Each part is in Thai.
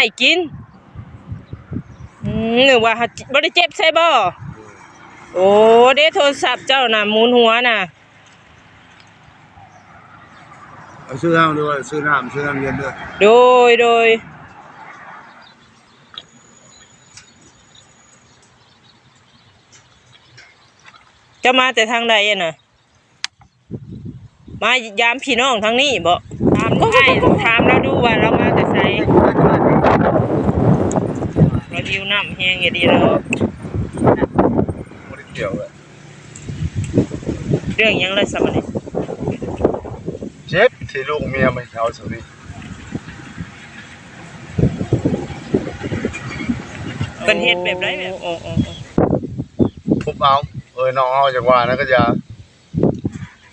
ให้กินอืมหรือว่าหาบ่ได้เจ็บใช่บ่โอ้เด้โทรศัพท์เจ้าน่ะหมุนหัวน่ะเอาซื้อน้ำด้วยซื้อน้ำซื้อน้ำเย็นด้วยโดยโดยเจะมาแต่ทางใดอะน่ะ มายามพี่น้องทางนี้บ่ถามใช่ถามเราดูว่าเรามาแต่ไสเราดิว น้ำแห้งอย่างดีแล้วไม่ได้เกี่ยวเลยเรื่องหยังเลยสมัยนี้เจ็บที่ลูกเมียไม่เอาสุดนี่เป็นเฮ็ดแบบไรแบบโอ้โอ้โอ้ทุบเอาเอ้ยน้องเอาจากว่านะก็อย่า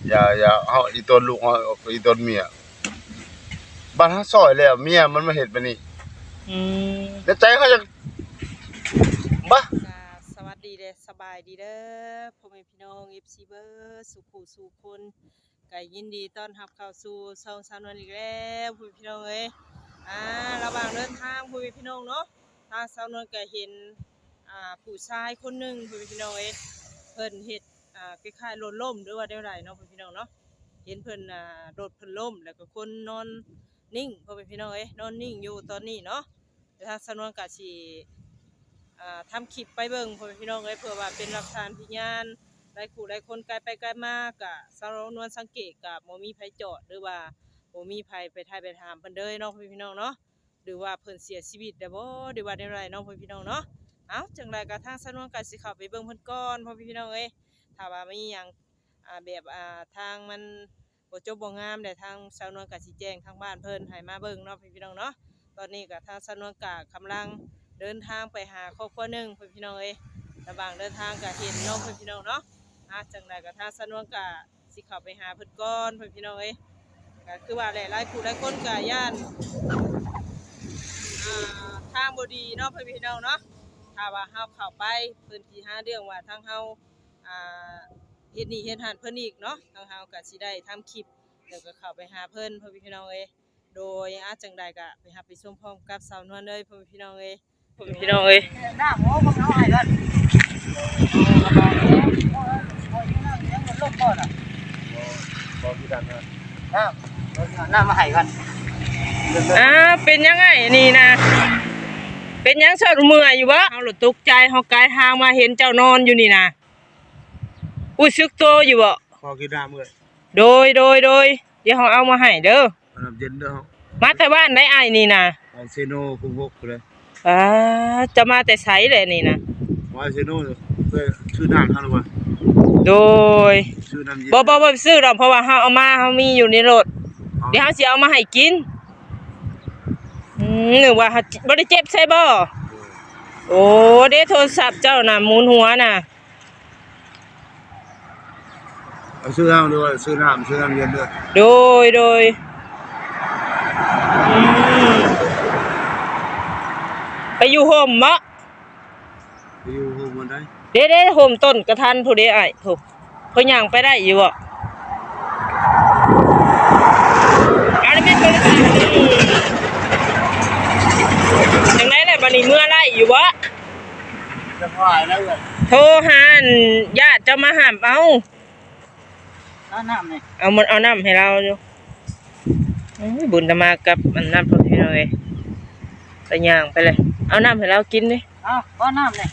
อย่าอย่าเอาอีตนลูกเอาอีตนเมียบ้านฮักซอยแล้วเมียมันมาเห็นไปนี่อืมแล้วใจเขาจะ บะสวัสดีเด้อสบายดีเด้อพ่อแม่พี่น้อง FC เบอร์สุขุสุคนก็ยินดีต้อนรับเข้าสู่ช่องสาวนวลอีกแล้วพ่อแม่พี่น้องเอ้ยอ่าระหว่างเดินทางพ่อแม่พี่น้องเนาะทางสาวนวลก็เห็นอ่าผู้ชายคนหนึ่งพ่อแม่พี่น้องเอ้ยเพิ่นเฮ็ดอ่าคล้ายๆโลดล่มหรือว่าเดี๋ยวใดเนาะพ่อแม่พี่น้องเนาะเห็นเพิ่นอ่าโดดเพิ่นล่มแล้วก็คนนอนนิ่งพ่อแม่พี่น้องเอ้ยนอนนิ่งอยู่ตอนนี้เนาะทางสาวนก็สิ ทำคลิปไปเบิ่งพ่อแม่พี่น้องเอ้ยเพื่อว่าเป็นหลักฐานพยานหลายคู่หลายคนไกลไปไกลมากกะสารวนวลสังเกตกับบ่มีไผจอดหรือว่าบ่มีไผไปถ่ายไปถามเพิ่นเด้อเนาะพ่อพี่น้องเนาะหรือว่าเพิ่นเสียชีวิตแล้วบ่หรือว่าได้ไรเนาะพ่อพี่น้องเนาะเอ้าจังไรก็ทางสารวนก็สิเข้าไปเบิ่งเพิ่นก่อนพ่อแม่พี่น้องเอ้ยถ้าว่ามีหยังอ่าแบบอ่าทางมันบ่จบบ่งามแต่ทางสาวนวลก็สิแจ้งทางบ้านเพิ่นให้มาเบิ่งเนาะพี่น้องเนาะตอนนี้ก็ทางสาวนวลก็กำลัง เดินทางไปหาครอบครัวหนึ่งเพื่อนพี่น้องเอ้ยระหว่างเดินทางก็เห็นน้องเพื่อนพี่น้องเนาะอะจังใดก็ทางสนวนกะสิเข้าไปหาเพิ่อนก่อนเพื่อนพี่น้องเอ้ยก็คือว่าหลายๆผู้หลายคนก็ย่านทางบดีเนาะเพื่อนพี่น้องเนาะถ้าว่าเฮาเข้าไปเพิ่นสิหาเรื่องว่าทางเฮาเฮ็ดนี่เฮ็ดหันเพิ่นอีกเนาะทางเฮาก็สิได้ทำคลิปแล้วก็เข้าไปหาเพิ่นเพื่อนพี่น้องเอ้ยโดยอาจังใดก็ไปหาไปชมพร้อมกับสาวนวลเลยเพื่อนพี่น้องเอ้ย พี่น้องเอ้ยหน้าหมูของเขาให้กันลบก่อนอะบอกพี่ดันนะน้ำน้ำมาให้กันอ่าเป็นยังไงนี่นะเป็นยังเสดเมื่อยอยู่วะเอาหลุดตกใจเฮากายทางมาเห็นเจ้านอนอยู่นี่นะอุ้ยซึกโตอยู่บ่ขอกินน้ำเลยโดยโดยโดยเดี๋ยวเฮาเอามาให้เด้อน้ำเย็นเด้อมาแต่บ้านได้อ้ายนี่นะเอาเซโนคุมพกเลย อ่าจะมาแต่ไสเลยนี่นะว่าเซโนเพื่อชื่อน้ำท่านหรือเปล่าโดยชื่อน้ำเย็นบ่บ่บ่ซื้อดอกเพราะว่าเฮาเอามาเฮามีอยู่ในรถเดี๋ยวเฮาสิเอามาให้กินอืมหรือว่าเฮาบ่ได้เจ็บใช่บ่โอ้เด้โทรศัพท์เจ้าน่ะหมุนหัวน่ะเอาซื้อน้ำด้วยซื้อน้ำซื้อน้ำเย็นด้วยโดยโดยอืม ไปอยู่โฮมมะไปอยู่โฮมมันได้เด้เด้โฮมต้นกระทันผู้เด้ไอ้ายถูกเพนย่างไปได้อยู่บ่อันนี้เป็นโทรศัพท์จังได๋แหละบัดนี้เมื่อไรอยู่บ่จะพายแล้วเลยโทรหาอันญาติเจะมาหามเอาน้ำน้ำนี่เอามันเอาน้ำให้เราอยู่โอ้ยบุญจะมากับมันน้ำพอพี่น้องเอ้ยไปย่างไปเลย เอาน้ำให้เรากินดิเอาก้อนน้ำนี่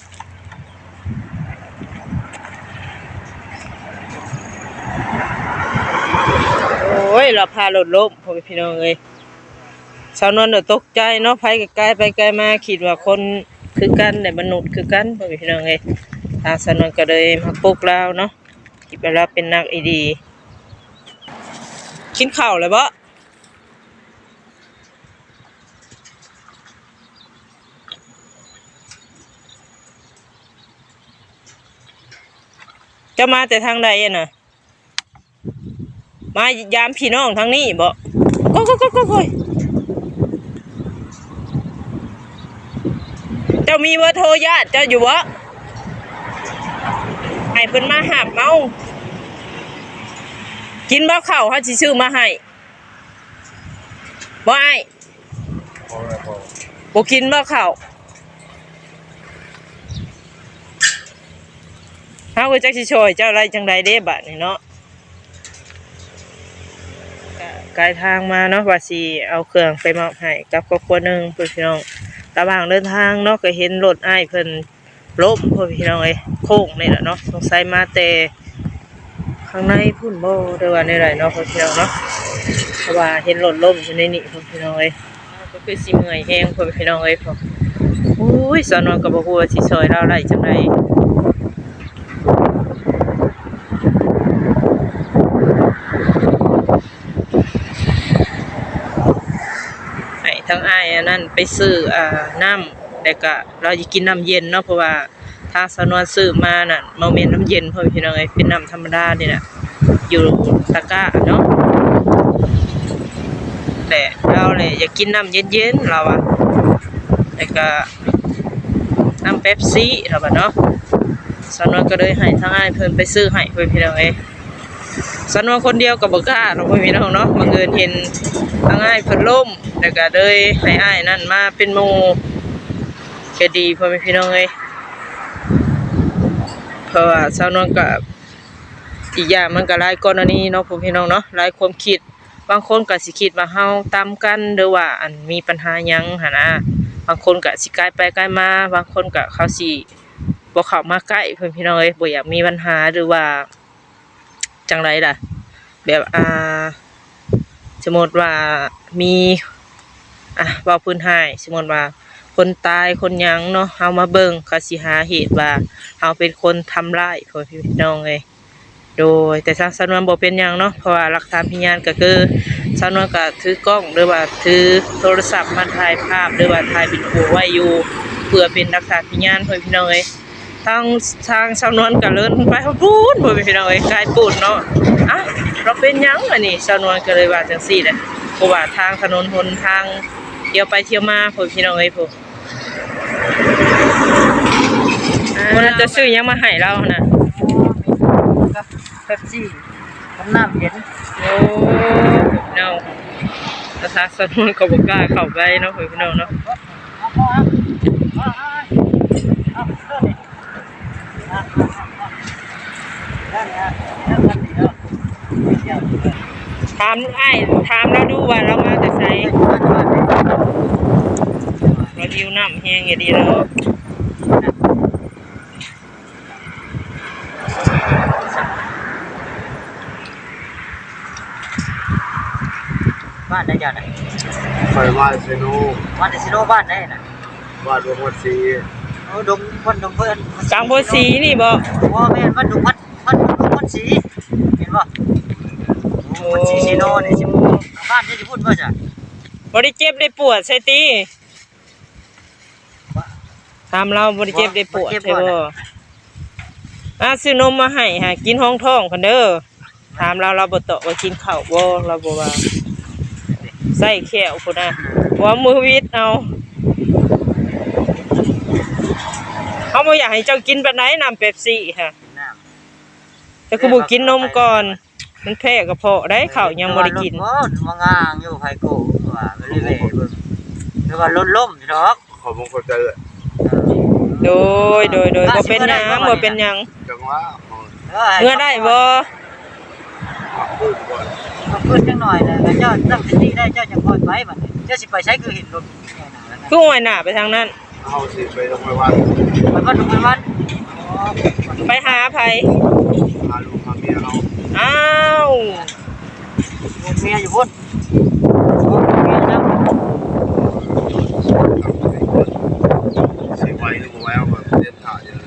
โอ้ยเราพาหลดล้มพ่อแม่พี่น้องเอ้ยสาวนวลเดี๋ยวตกใจเนาะไปไกลๆไปไกลมาคิดว่าคนคือกันแต่มนุษย์คือกันพ่อแม่พี่น้องเอ้ยทางสาวนวลก็เลยมาปลุกเราเนาะคิดว่าเราเป็นนักอีดีกินข้าวเลยบ่ จะมาแต่ทางใดอะน่ะมายามพี่น้องทางนี้บ่ก็ก็ก็ก็ก็เจ้ามีเบอร์โทรญาติเจ้าอยู่บ่ให้เพิ่นมาหาบเอากินบ่ข้าวเฮาสิซื้อมาให้บ่อ้ายพอแล้วพอบ่กินบ่ข้า เฮาก็จักสิช่วยเจ้าไรจังใดเด้บัดนี้เนาะกายทางมาเนาะว่าสิเอาเครื่องไปมอบให้กับครอบครัวหนึงเพื่อนพี่น้องระหว่างเดินทางเนาะก็เห็นรถอ้ายเพิ่นล้มเพื่อนพี่น้องเอ้ยโค้งนี่แหละเนาะสงสัยมาแต่ข้างในพุ่นบ่ได้ว่าในไรเนาะเพื่อนพี่น้องเนาะเพราะว่าเห็นรถล้มอยู่ในนี่เพื่อนพี่น้องเอ้ยก็คือสิเมื่อยแฮงเพื่อนพี่น้องเอ้ยพออุ้ยสอนอนก็บ่ฮู้ว่าสิซอยเราได้จังได ให้ทั้งอ้ายอั นนั้นไปซื้ออ่าน้ำแต่ก็เราจะกินน้ำเย็นเนาะเพราะว่าทาสนวนซื้อมาน่ะบ่แม่นน้ำเย็นเพิ่นพี่น้องเอ้เป็นน้ำธรรมดาเนี่น่ะอยู่ตะกร้าเนาะแต่เราเลยอยากกินน้ำเย็นๆเราอะแต่ก็น้ำเป๊ปซี่เราอะเนาะสนวนก็เลยให้ทางอ้เพิ่นไปซื้อให้เพิ่นพี่น้องเอ้ สนวนคนเดียวกับบ่กล้าเราะพ่อพี่น้องเนาะบังเอิญเห็นทางอ้ายเพิ่นล่มแล้วก็เลยให้อ้ายนั่นมาเป็นหมู่ก็ดีพ่อม่พี่น้องเอ้ยเพราะว่าสาวนวลก็อีกอย่างมันก็หลายกรณีเนาะพ่อพี่น้องเนาะหลายความคิดบางคนก็สิคิดว่าเฮาตามกันหรือว่าอันมีปัญหาหยังหั่นนะบางคนก็สิกลายไปกลายมา บางคนก็เขาสิบ่เข้ามาใกล้เพิ่นพี่น้องเอ้ยบ่อยากมีปัญหาหรือว่า จังไรล่ะ แบบอ่าสมมติว่ามีอะว่าพื้นให้สมมติว่า คนตายคนยังเนาะเฮามาเบิ่งเขาสิหาเหตุว่าเฮาเป็นคนทำร้ายพ่อพี่น้องเอ้ยโดยแต่ทางสำนวนบ่เป็นหยังเนาะเพราะว่าหลักฐานพยานก็คือสำนวนก็ถือกล้องหรือว่าถือโทรศัพท์มาถ่ายภาพหรือว่าถ่ายวิดีโอไว้อยู่เพื่อเป็นหลักฐานพยานพ่อพี่น้องเอ้ย ทางทางสำนวนก็เลินไปเขาพูดบ่เป็นพี่น้องเอ้ยกายปูดเนาะอะเราเป็นหยังอันนี้สำนวนก็เลยว่าจังซี่แหละเพราะว่าทางถนนหนทางเที่ยวไปเที่ยวมาพ่อพี่น้องเอ้ยพ่อวันนั้นจะซื้อหยังมาให้เราน่ะกับเป๊ปซี่กับน้ำเย็นโอ้พี่น้องแต่ทางสำนวนก็บ่กล้าเข้าไปเนาะพ่อพี่น้องเนาะ เอาพอเอาเอาเอาเอาเด้อนี่ เอาเอาเอาได้เนี่ยเอากันนี่เนาะเดี๋ยวเดี๋ยวถามอ้ายถามเราดูว่าเรามาแต่ไสเราดิวน้ำแฮงอย่าดีเนาะบ้านได้ยังไงไปว่าเซโนบ้านในซิโนบ้านได้น่ะว่าดวงวันสีโอ้ ดงวันดงเพิ่นกลางโพสีนี่บ่ว่าแม่นวันดงวัดวันดงวันสีเห็นบ่วันสีซิโนนี่สิบ้านที่จะพูดว่าจ้ะบ่ได้เจ็บได้ปวดใช่ติถามเราบ่ได้เจ็บได้ปวดใช่บ่อะซื้อนมมาให้หากินห้องท้องคันเด้อถามเราเราบ่ตอบว่ากินข้าวบ่เราบ่ว่าใส่แขวพุ่นน่ะว่ามือวิดเอา เขาบ่อยากให้เจ้ากินปานใดน้ำเป๊ปซี่ค่ะน้ำแต่กูบ่กินนมก่อน มันแพ้กระเพาะได้ข้าวยังบ่ได้กินว่ารถมางางอยู่ไผโกว่าไปเรื่อยๆเบิ่งหรือว่ารถล่มอยู่ดอกขอมงคลใจเลยโดยโดยโดยบ่เป็นหยังบ่เป็นหยังจังว่าเมื่อได้บ่พูดก่อนมาเพิ่นจังหน่อยนะเจ้าตั้งสติได้เจ้าจะคอยไปบัดนี้เจ้าสิไปใช้คือเห็นรถแค่นั้นนะคือห้อยหน้าไปทางนั้น เอาสิไปลงไปวันมันว่าทุกวันอ๋อไปหาไผหาลูกหาเมียเราอ้าวเมียอยู่พุ่นโอ้เมียจังสิไว้หรือบ่ไว้เอาแบบเด็ดขาดอย่าง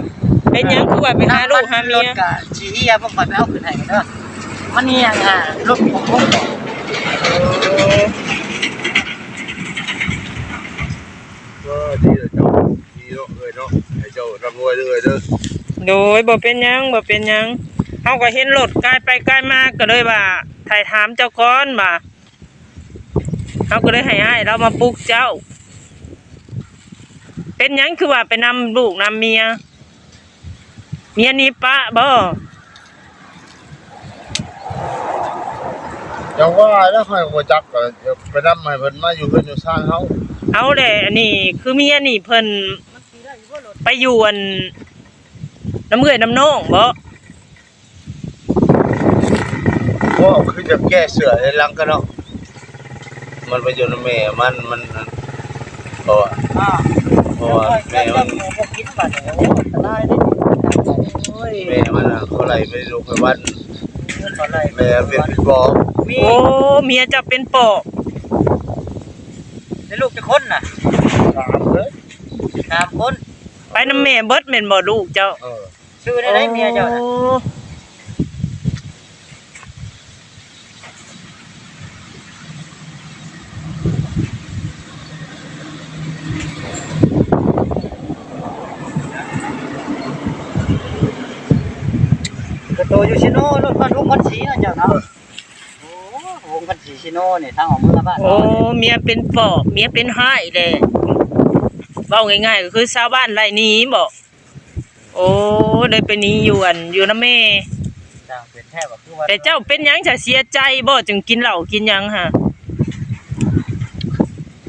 เป็นหยังคือว่าไปหาลูกหาเมียรถกะสิเฮียบ่ค่อยไปเอาขึ้นให้กันเด้อมันนี่ยังหารถผมผมก็ดีเลยเจ้าดีเนาะเอ้ยเนาะให้ เจ้าร่ำรวยเด้อเอ้ยเด้อโดยบ่เป็นหยังบ่เป็นหยังเฮาก็เห็นรถกายไปกายมาก็เลยว่าถ่ายถามเจ้าก่อนว่าเฮาก็เลยให้อ้ายเรามาปลุกเจ้า เป็นหยังคือว่าไปนำลูกนำเมีย เมียหนี้ปะบ่ยังว่าแล้วค่อยบ่จักก็ไปนำให้เพิ่นมาอยู่เพิ่นอยู่ซ่านเฮา เอาแหละอันนี้คือเมียนี่เพิ่นมันขี่ ได้อยู่บ่รถไปอยู่อันน้ำเอื้อยน้ำน้องบ่ก็คือจะแก้เสือให้หลังกันเนาะมันไปอยู่ในแม่มันมันเพราะว่าอ่าเพราะว่าแม่มันบ่กินบัดโอ้ตะไลได้โอ้ยแม่มันอะเขาไหลไปลูกไปบ้านเงินบ่ไลแม่เป็นพี่บอกมีโอ้เมียจะเป็นปอบได้ลูกจะคนน่ะถามเลยสามคน ไปน้ำแม่เบิดแม่นบ่ลูกเจ้าเออชื่อได้ได้เมียเจ้าน่ะโอ้กระโตอยู่ชิโน่รถบ้านวงพันศรีนะเจ้าเนาะโอ้วงพันศรีชิโน่นี่ทางของเมืองบ้านโอ้เมียเป็นปอบเมียเป็นห้ายแหละ เว้าง่ายๆก็คือชาวบ้านไร่หนี้บ่โอ้ได้ไปหนี้อยู่อันอยู่น้ำแม่ จ้างเป็นแท้ว่าคือว่าแต่เจ้าเป็นหยังจะเสียใจบ่จึงกินเหล้ากินหยังฮะ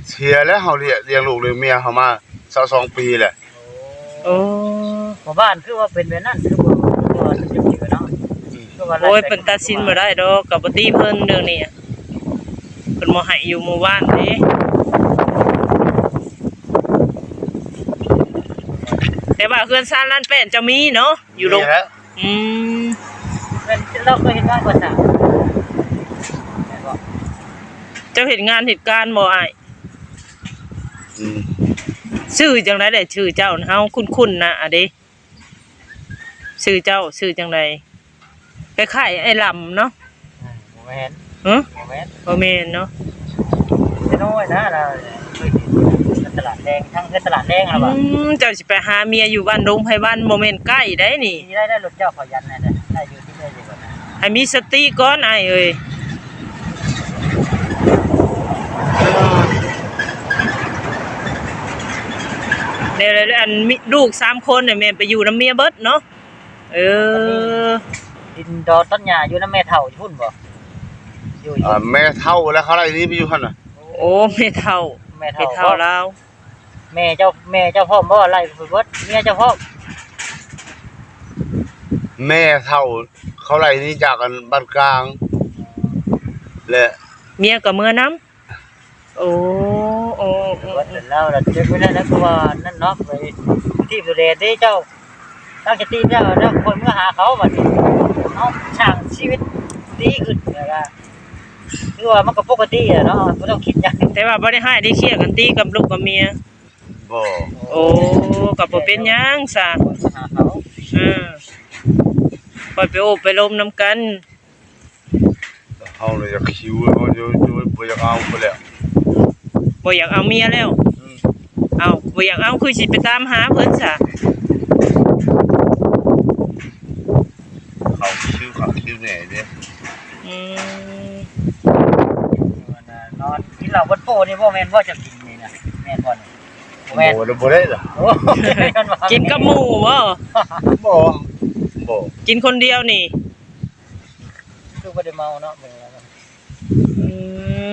เสียแล้วเขาเลี้ยงเลี้ยงลูกเลี้ยงเมียเขามา22ปีแหละโอ้หมู่บ้านคือว่าเป็นแบบนั้นคือบ่คือว่าจะอยู่เนาะคือว่าโอ้ยเป็นตัดสินบ่ได้ดอกกับบ่ตีเพิ่นเรื่องนี้อะเพิ่นบ่ให้อยู่หมู่บ้านเด้ แต่ว่าเฮือนซานล้านแป้นจะมีเนาะอยู่โรงมีแล้วอืมเป็นเราเคยเห็นงานก่อนจ้ะแม่นบ่เจ้าเฮ็ดงานเหตุการณ์บ่อ้ายอืมชื่อจังไดได้ชื่อเจ้าน่ะเฮาคุ้นๆนะอะเด้ชื่อเจ้าชื่อจังไดคล้ายๆไอ้ลำเนาะอืมบ่แม่นฮะบ่แม่นบ่แม่นเนาะชิโน่นะเราเคยเห็นอยู่ ตลาดแดงทั้งคือตลาดแดงอืแล้วบ่มเจ้าสิไปหาเมียอยู่บ้านดงไผบ้านบ่แม่นใกล้ได้นี่ที่ได้ได้รถเจ้าขอยันนะได้อยู่ที่ได้อยู่ก่อนนะให้มีสติก่อนอ้ายเอ้ยเดี๋ยวๆอันมีลูกสามคนเนี่ยแม่ไปอยู่นํเมียเบิดเนาะเออ ดินดอนต้นหญ้าอยู่น้ำแม่เฒ่าอยู่พุ่นบ่อยู่อยู่อ่าแม่เท่าแล้วเขาไหลนี้ไปอยู่หั่นน่ะโอ้แม่เฒ่า แม่แม่เฒ่าเฒ่าแล้วแม่เจ้าแม่เจ้าพ่อบ่ไล่ไปเบิดเมียเจ้าพ่อแม่เท่า เขาไหลนี้จากกันบ้านกลาง และเมียก็เมื่อนํโอ้โอ้โอ้เบิดแล้วแล้วเจ็บไว้แล้วนะคือว่านั่นเนาะไปที่ดูแลได้เจ้าตั้งสติเจ้าแล้วคนเมื่อหาเขาบัดนี้เนาะช่างชีวิตดีขึ้นนะ คือว่ามันก็ปกติอะเนาะบ่ต้องคิดหยังแต่ว่าบ่ได้ให้ได้เคลียร์กันตีกับลูกกับเมีย บ่โอ้ก็บ่เป็นหยังซะคนมาหาเขาอืมปล่อยไปโอบไปลมนํกัน เฮาเลยอยากคิวเขาจะจะบ่อยากเอาไปแล้วบ่อยากเอาเมียแล้ว อืมเอาบ่อยากเอาคือสิไปตามหาเพิ่นซะเขาคิวเขาคิวแหน่เด้อืมนอนกินเห ล้าบนโป๊นี่บ่แม่นว่าจะกินนี่นะแม่นบ่นี่บ่บ่แม่นได้บ่ได้ล่ะโอ้ยมันว่ากินกับหมู่บ่บ่บ่กินคนเดียวนี่คือบ่ได้เมาเนาะเบิ่งแล้วกันอื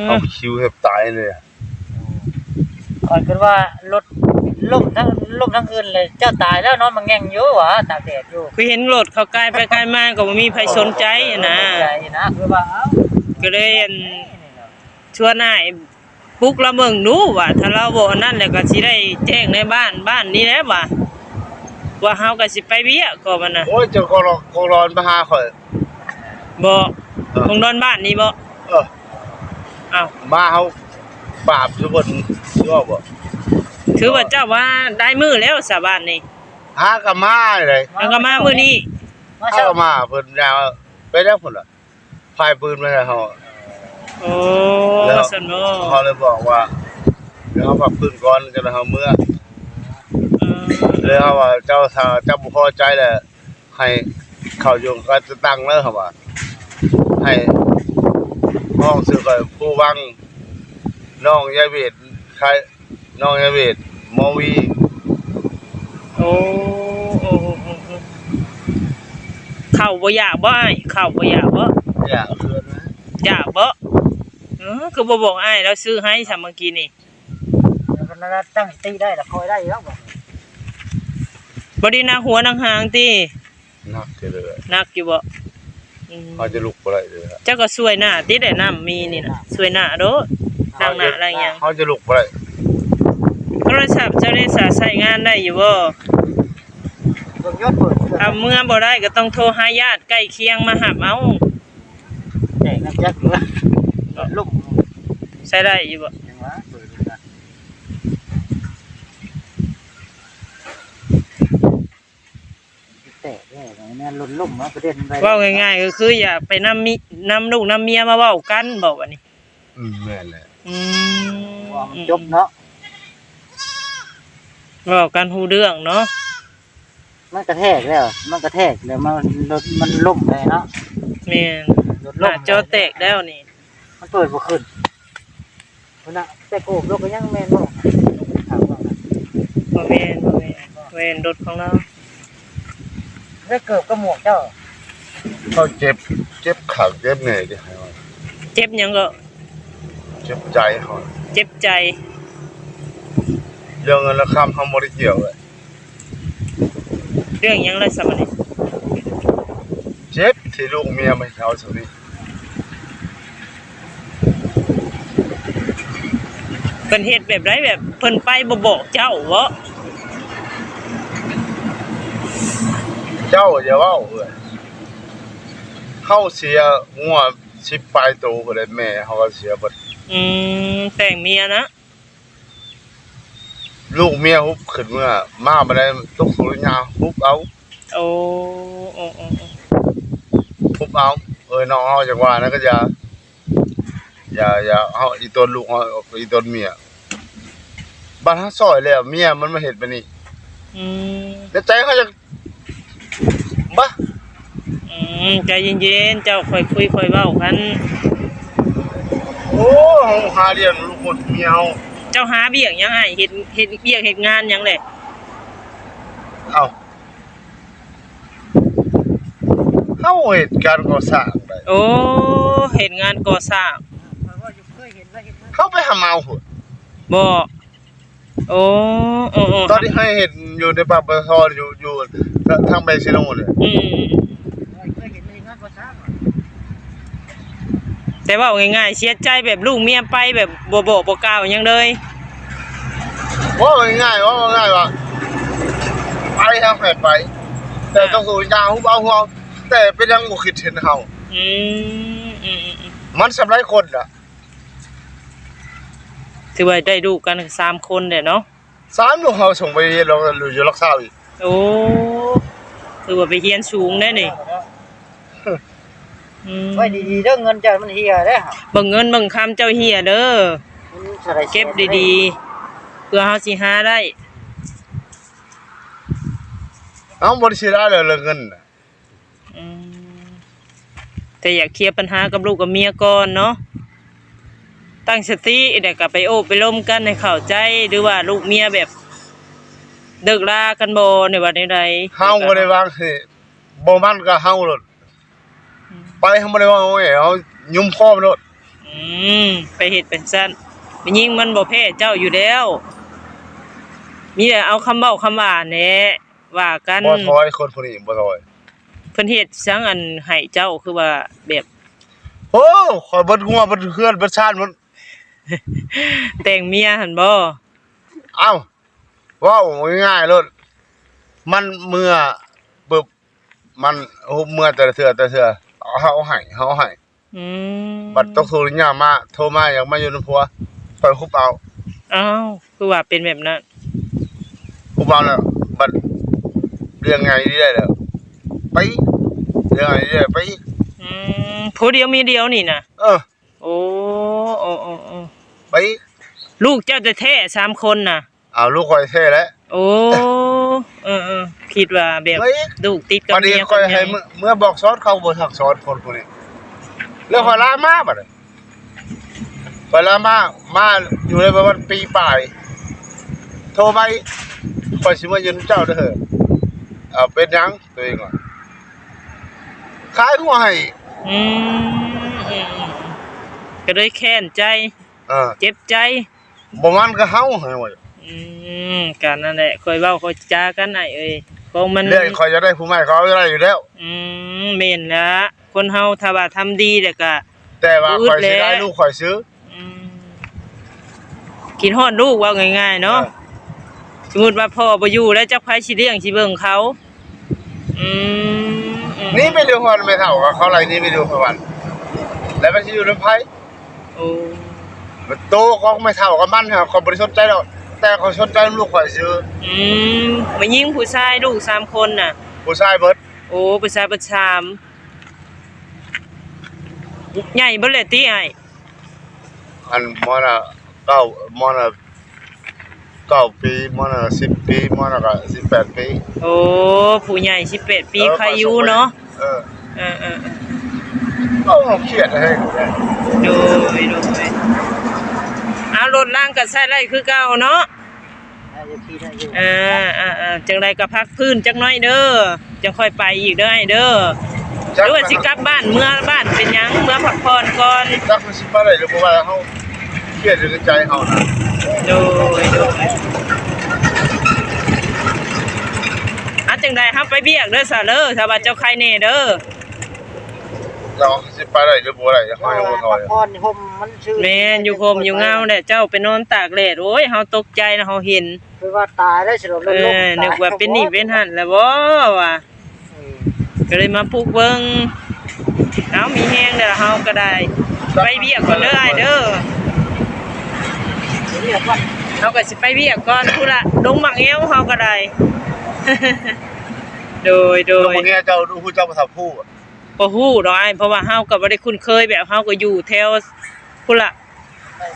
เขามคิวแทบตายเลยอะก่อนคือว่ารถล่มทั้งล่มทั้งคืนเลย เจ้าตายแล้วนอนมาแง่งอยู่หวะตากแดดอยู่คือเห็นรถเขาใกล้ไปใกล้มาก็บ่มีใครสนใจอะนะใจนะคือว่าเอ้าก็เลยอันนี่เนาะชวนนาย ปลุกละเบิ่งดูว่าถ้าเราบ่นั่นแล้วก็สิได้แจ้งในบ้านบ้านนี้แหละว่าว่าเฮาก็สิไปเวียก็มันน่ะโอ้ยเจ้าก็รอก็ร้อนมาหาข่อยบ่เออคงนอนบ้านนี้บ่เอออ้าวมาเฮาปราบทุกคนชื่อว่าบ่ถือว่าเจ้าว่าได้มือแล้วสาบ้านนี่หากับมาเลยแล้วก็มามื้อนี้มาเข้าเช้ามาเพิ่นยาวไปแล้วพุ่นล่ะพายปืนมาให้เฮา โอ้แล้วซั่นบ่เขาเลยบอกว่าเดี๋ยวเขาพักปืนก่อนจะเฮาเมื่อเออเลยเขาว่าเจ้าถ้าเจ้าบ่พอใจแหละให้เข้าอยู่ก็จะตั้งแล้วเขาว่า ให้ห้องซื้อกับผู้วังน้องยายเวทใครน้องยายเวทมอวีโอ้โอ้โอ้โอ้โอ้เข้าบ่อยากบ่อ้ายเข้าบ่อยากบ่อย่าเคืนนะอยากบ่เออคือบ่บอกอ้ายแล้วซื้อให้ซะเมื่อกี้นี่เอมันน่ะตั้งสติได้แล้วคอยได้แล้วบ่บ่ได้นักหัวนักหางตินักเสียเลยนักอยู่บ่อืมเขาจะลุกบ่ได้เลยครับเจ้าก็สวยหน้าติได้น้ำมีนี่น่ะสวยหน้าโดดทางหน้าอะไรหยังเขาจะลุกบ่ได้โทรศัพท์เจ้าได้สาใช้งานได้อยู่บ่เบิ่งยอดเปิดถ้าเมื่อบ่ได้ก็ต้องโทรหาญาติใกล้เคียงมาหับเอาแต่งกันจักเหลือ ลุ่มใช้ได้อยู่บ่ยังวะเปิดนะแต่แน่ๆเนี่ยลุ่นลุ่มมาประเด็นไปเว้าง่ายๆก็คืออย่าไปนำมินำลูกนำเมียมาเว้ากันบ่ว่านี่อืมแม่นแหละอืมว่ามันจบเนาะเว้ากันฮู้เรื่องเนาะมันกระแทกแล้ว มันกระแทกแล้วมันรถมันล่มเลยเนาะแม่นรถหล่น้ามจอแตกแล้วนี่ มันเปิดบ่ขึ้นพุ่นน่ะแต่โกบรถก็ยังแม่นบ่ถามว่าบ่แม่นบ่แม่นแม่นรถของเราได้เกิบกับหมวกเจ้าเขาเจ็บ เจ็บขาเจ็บเหนื่อยดิให้ว่าเจ็บหยังก็เจ็บใจเขาเจ็บใจเรื่องเงินราคาเขาบ่ได้เกี่ยวเลยเรื่องหยังเลยสมัยนี้เจ็บที่ลูกเมียไม่เอาสักที เพิ่นเฮ็ดแบบไรแบบเพิ่นไปบ่บอกเจ้าบ่เจ้าอย่าเว้าเอ้ยเข้าเสียงัวสิบปลายตัวบ่ได้แม่เขาก็เสียเบิดอืมแต่งเมียนะลูกเมียฮุบขึ้นเมื่อ มาบ่ได้ตกสุริยาฮุบเอาโอ้โอ้โอ้โอ้ฮุบเอา เอ้ยน้องเฮาจังว่านะก็อย่า อย่าอย่าเฮาอีตนลูกเฮาอีตนเมียบ้านเฮาซอยแล้วเมียมันมาเฮ็ดแบบนี้อืมแล้วใจเขาจะบ้าอืมใจเย็นๆเจ้าค่อยคุยค่อยเว้ากันโอ้เฮาหาเลี้ยงลูกคนเมียเฮาเจ้าหาเบี้ยงหยังไงเฮ็ดเฮ็ดเบี้ยงเฮ็ดงานหยังแหละเอ้าเฮาเฮ็ดการก่อสร้างได้โอ้เฮ็ดงานก่อสร้าง เพราะว่าอยู่เคยเห็นว่าเห็นเขาไปหาเมาพุ่นบ่โอ้โอ้โอ้ตอนที่ให้เห็นอยู่ในปากปะทออยู่อยู่ทางไปซิโนเลยอืมเคยเห็นในงานก่อสร้างแต่ว่าเอาง่ายๆเสียใจแบบลูกเมียไปแบบบ่บอกบ่กล่าวหยังเลยว่าง่ายๆว่าง่ายว่าไปทางไหนไป แต่ต้องสูญยาหุบเอาหัวเอาแต่เป็นยังบ่คิดเห็นเฮาอืมอืมอืมอืมมันสำหรับคนอะ ถือว่าได้ลูกกันสามคนแหละเนาะสามลูกเฮาส่งไปเรียนเราอยู่รักษาอีกโอ้ถือว่าไปเรียนสูงได้นี่อืมไว้ดีๆเด้อเงินเจ้ามันเฮียเด้อเบิ่งเงินเบิ่งคำเจ้าเฮียเด้อมันสลายเก็บดีๆเพื่อเฮาสิหาได้ๆเอาบ่ได้สิได้เลยเรื่องเงินน่ะอืมแต่อยากเคลียร์ปัญหากับลูกกับเมียก่อนเนาะ ตั้งสติเดี๋ยวก็ไปโอบไปล้มกันให้เข้าใจหรือว่าลูกเมียแบบเลิกลากันบ่ในวันใดๆเฮาบ่ได้วางสิบ่มันก็เฮาโลดไปเฮาบ่ได้ว่าโอ้ยเฮายุ่มพ่อมันโลดอืมไปเฮ็ดเป็นซั่นไปยิงมันบ่แพ้เจ้าอยู่แล้วมีแต่เอาคำเว้าคำว่าแหน่ว่ากันบ่ถอยคนผู้นี้บ่ถอยเพิ่นเฮ็ดจังอันให้เจ้าคือว่าแบบโอ้ขอยเบิดงัวเบิดเฮือนเบิดชาติมัน แต่งเมียหั่นบ่เอ้าเว้าง่ายๆโลดมันเมื่อปึ๊บมันโอ้เมื่อแต่ละเทื่อแต่ละเทื่อเอาเฮาให้เฮาให้อืมบัดตกโทรญามาโทรมาอยากมาอยู่นำผัวปล่อยคุบเอาอ้าวคือว่าเป็นแบบนั้นคุบเอาแล้วบัดเรื่องไงนี่ได้แล้วไปเรื่องไงนี่ได้ไปอืมผู้เดียวมีเดียวนี่น่ะเออโอ้โอ้โอ้โอ้ ไปลูกเจ้าจะแท้สามคนน่ะ เอาลูกคอยเท่แล้วโอ้เออเออคิดว่าแบบไปลูกติดกับพอดีเมียคอยนให้ยังเมื่อเมื่อบอกสอนเขาบ่ทักสอนคนพวกนี้แล้วคอยลามาบัดนี้คอยลามามาอยู่ในประมาณปีปลายโทรไปคอยสิมายืนเจ้าเด้อเอาเป็นหยังตัวเองว่าขายหัวให้อืมอืมอืมก็เลยแค้นใจ เออเจ็บใจบ่มันก็เฮาให้ว่าอืมกันนั่นแหละค่อยเว้าค่อยจากันไอ้เอ้ยของมันเรื่องคอยจะได้ผู้ใหม่เขาจะได้อยู่แล้ว อืมแม่นละคนเฮาถ้าว่าทำดีแล้วก็แต่ว่าอืดคอยสิได้แล้วลูกคอยซื้ออืมกินฮอดลูกว่าง่ายๆเนาะสมมุติว่าพ่อบ่อยู่แล้วจักไผสิเลี้ยงสิเบิ่งเขาอืมอืมนี่ไม่ดูคนไม่เท่ากับเขาไรนี่ไม่ดูคนวันแล้วมันจะอยู่ในไพ่โอ้มัน โตก็ไม่เท่ากับมันครับเขาบริสุทธิ์ใจแล้วแต่เขาสนใจลูกคอยซื้ออืมมายิงผู้ชายลูกสามคนน่ะ ผู้ชายเบิดโอ้ผู้ชายประชามใหญ่เบ่เลยติไอ้อันมอนะเก้ามอนะเก้าปีมอนะสิบปีมอนะก็สิบแปดปีโอ้ผู้ใหญ่18ปีใครอยู่เนาะเออเออเออโอ้เครียดให้ๆโดยโดย เอารถล่างก็ใช้ได้คือเก่าเนาะได้อยู่ที่ได้อยู่อ่าอ่าอ่าจังไรก็พักพื้นจักหน้อยเด้อจังค่อยไปอีกเด้อไอ้เด้อหรือว่าสิกลับบ้านเมื่อบ้านเป็นหยังเมื่อพักผ่อนก่อนจักมันสิมาได้หรือบ่ว่าเฮาเครียดอยู่ในใจเฮานะโดยโดยอะจังใดเฮาไปเบียกเด้อซะเด้อถ้าว่าเจ้าใครแน่เด้อ เราสิไปได้หรือบ่ได้เฮายังบ่ถอยพรห่มมันชื่อแม่นอยู่โคมอยู่เงาแหละเจ้าไปนอนตากแดดโอ้ยเฮาตกใจนะเฮาเห็นคือว่าตายแล้วสิโดนเอลมอนึกว่าเป็นนี่เป็นหั่นแล้วบ่ว่ะก็เลยมาปลูกเบิ่งเอามีแฮงเด้อเฮาก็ได้ไปเบียกก่อนเด้อไอ้เด้อเรียกว่าเฮาก็สิไปเบียกก่อนพุ่นละลงมักเอวเฮาก็ได้โดยโดโดยยเนี้ยเจ้าดูผู้เจ้าภาษาผู้ บ่ฮู้ดอกอ้ายเพราะว่าเฮาก็บ่ได้คุ้นเคยแบบเฮาก็อยู่แถวพุ่นละ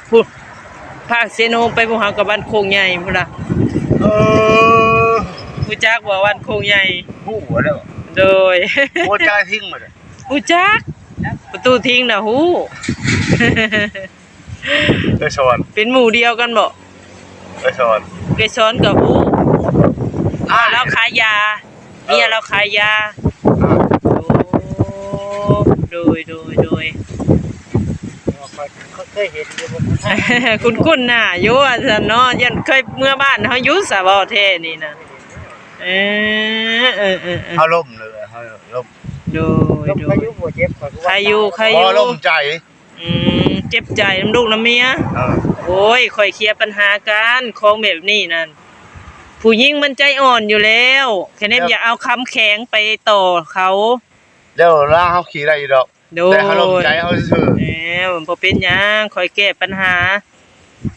พุ่นภาคเซโนไปบ่เฮาก็บ้านโคงใหญ่พุ่นละเออผู้จักบ่บ้านโคงใหญ่ผู้หัวเด้อโดยโอ้ใจทิ้งมาเลยผู้จักประตูทิ้งน่ะฮู้ ไปสอนเป็นหมู่เดียวกันบ่ไปสอนเกสรกับฮู้อ่าแล้วขายยาเมียเราขายยาโอ้ โดยโดยโดยเคยเห็นอยู่บ่คุณคุณน่ะอยู่ว่าซั่นเนาะยันเคยเมื่อบ้านเฮาอยู่สะบ่แท้นี่นะเออเออเออเออเฮาล่มเลยเฮาล่มโดยลมโดพายยุบ่เจ็บใครอยู่ใครพอล่มใจอืมเจ็บใจน้ำลูกน้ำเมียเออโอ้ยค่อยเคลียร์ปัญหากันของแบบนี้นั่นผู้หญิงมันใจอ่อนอยู่แล้วแค่นี้อย่าเอาคำแข็งไปต่อเขา เดี๋ยวล่าเฮาขี่ได้อยู่ดอก โดแต่เฮาล่มใจเฮาซื่อแหมบ่เป็นหยังค่อยแก้ปัญหา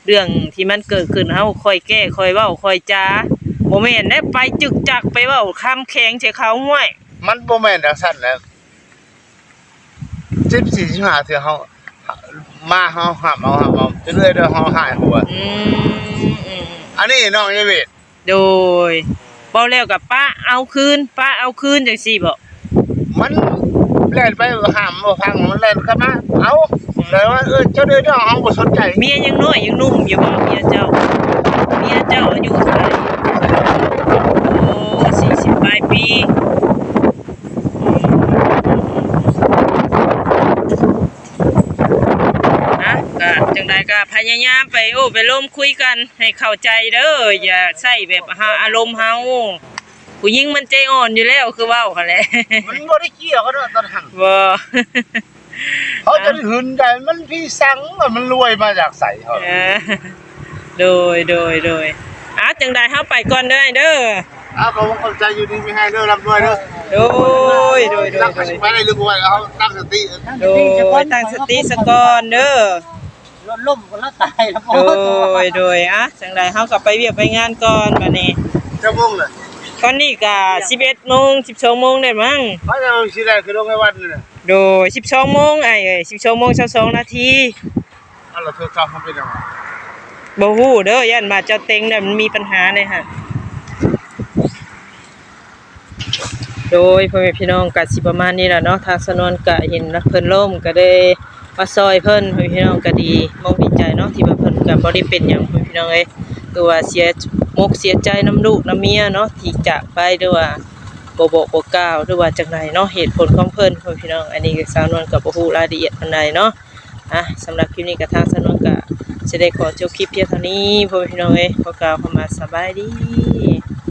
เรื่องที่มันเกิดขึ้นเฮาค่อยแก้ค่อยเว้าค่อยจาบ่แม่นได้ไปจึกจักไปเว้าคำแข็งใส่เขาห้วยมันบ่แม่นจังซั่นแหล้ว14 15เทื่อเฮามาเฮาหับเอาหับเอาจนเรื่อยเด้อเฮาหายหัว อืมอืมอันนี้น้องยายเวทโดยบ่แล้วกับป้าเอาคืนป้าเอาคืนจังซี่บ่ มันเล่นไปห้ามบ่ฟังมันเล่นกลับมาเอาแล้วว่าเออเจ้าเด้อเด้อเฮาบ่สนใจเมียยังน้อยยังนุ่มอยู่บ่เมียเจ้าเมียเจ้าอายุเท่าไหร่โอ้40ปลายปีนะก็จังใดก็พยายามไปโอ้ไปร่วมคุยกันให้เข้าใจเด้ออย่าใส่แบบอารมณ์เฮา ผู้หญิงมันใจอ่อนอยู่แล้วคือเว้าหั่นแหละมันบ่ได้เกี่ยวกันตอนหันบ่เขาจะหืนใจมันพี่สังมันรวยมาจากใสเขาเออโดยโดยโดยอะจังใดเฮาไปก่อนเด้อเด้ออ้าวเขาเข้าใจอยู่ดีไม่ให้เด้อรับด้วยเด้อโดยโดยโดรัยกโดยไปได้หรือบ่เขาตั้งสติโดยตั้งสติสะก่อนเด้อรถล่มก็แล้วตายแล้วโดยโดยอะจังใดเฮาก็ไปเวียกไปงานก่อนบัดนี้จะมุ่งเลย ตอนนี้ก็11โมง12โมงได้มั้งเขาจะสิได้คือลงให้วันนี่โดย12โมงไอ้เอ้ย12โมง22นาทีอันเราเธอทำเขาเป็นยังไงบ่ฮู้เด้อย่านมาเจ้าเต็งน่ะมันมีปัญหาเลยฮะโดยพ่อแม่พี่น้องก็สิประมาณนี้ล่ะเนาะทางสนวนก็เห็นเพิ่นล่มก็ได้มาซอยเพิ่นพ่อแม่พี่น้องก็ดีมองดีใจเนาะที่ว่าเพิ่นก็บ่ได้เป็นหยังพ่อแม่พี่น้องเอ้ ตัว่าเสียมกเสียใจน้ำลูกน้ำเมียเนาะที่จะไปด้วยว่าบ่บโบก้าวด้วยว่าจากไหนเนาะเหตุผลของเพิ่นพ่อพี่น้อง อันนี้ก็สาวนวลกับโอ้โหรายละเอียดภานใดเนาะอะสำหรับคลิปนี้กับทางสนุนก็จะได้ขอจบคลิปเพียงเท่านี้พ่อพี่น้องเอ้ยขอกล่าวคำว่าสบายดี